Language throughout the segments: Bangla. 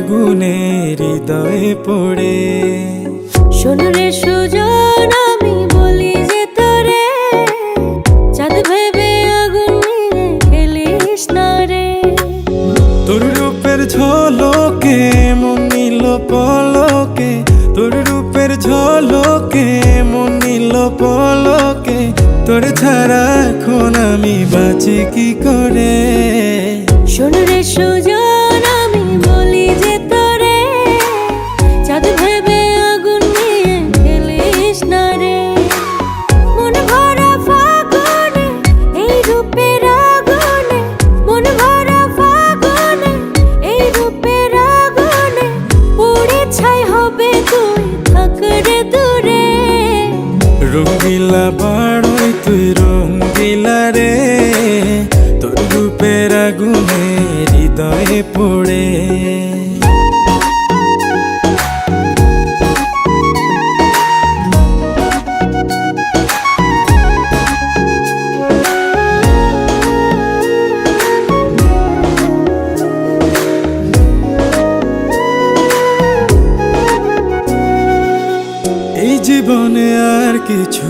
আগুনে হৃদয়ে পড়ে। শোনো রে সুজন আমি বলি যে তোরে চাঁদ ভেবে আগুন নিয়ে খেলিস না রে। তোর রূপের ঝলকে মন নিল পলকে। তোর রূপের ঝলকে মন নিল পলকে। তোর ছাড়া এখন আমি বাঁচি কি করে? শোনো রে সুজন রঙ্গিলা বাড়ই তুই রঙ্গিলা রে। তোর রূপের আগুনে হৃদয়ে পড়ে। জীবনে আর কিছু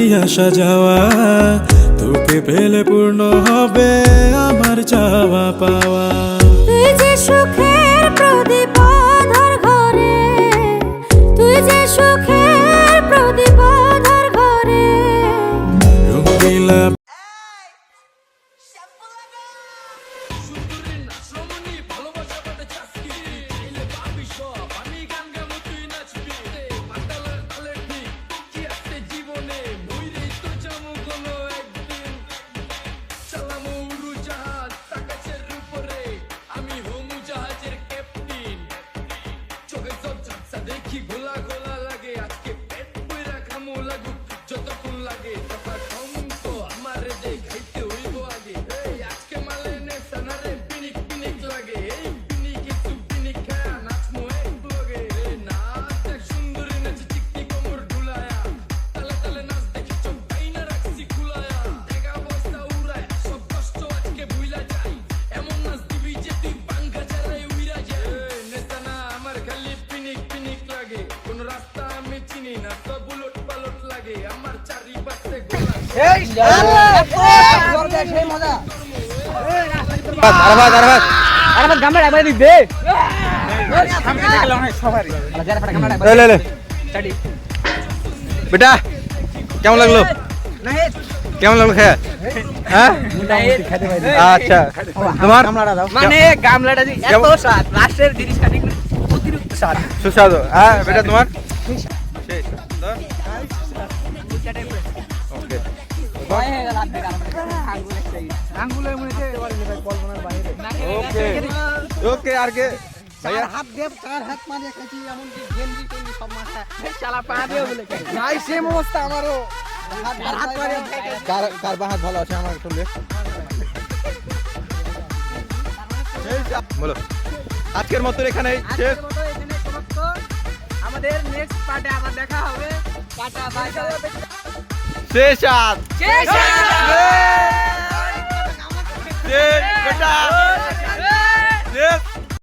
তোরই আসা যাওয়া তোকে পেলে পূর্ণ হবে আমার চাওয়া পাওয়া। তুই যে সুখের প্রদীপ আধার ঘরে তুই যে সুখের প্রদীপ আধার ঘরে। রঙ্গিলা বেটা কেমন লাগল? কেমন লাগল খেয়ে? হ্যাঁ? আচ্ছা। তোমার? মানে গামলাটা এত স্বাদ লাস্টের জিনিসটা অতিরিক্ত স্বাদ। সুস্বাদু। হ্যাঁ বেটা তোমার? আঙ্গুলের মধ্যে কল্পনার বাইরে। ওকে। ওকে আর কে? ভাইয়া? হাত দিয়ে চার হাত মারিয়ে খেয়েছি এমনকি গেঞ্জি টেঞ্জি সব মাথা শালা পা দিয়ে বলে ভাই সেম অবস্থা আমারও। কার কার বা হাত ভালো আছে আমার শুনবে বলো। আজকের মতো এখানেই শেষ। এখানে আমাদের নেক্সট পার্টে আবার দেখা হবে। টাটা বাই শেষ আজ শেষ শেষ বেটা শেষ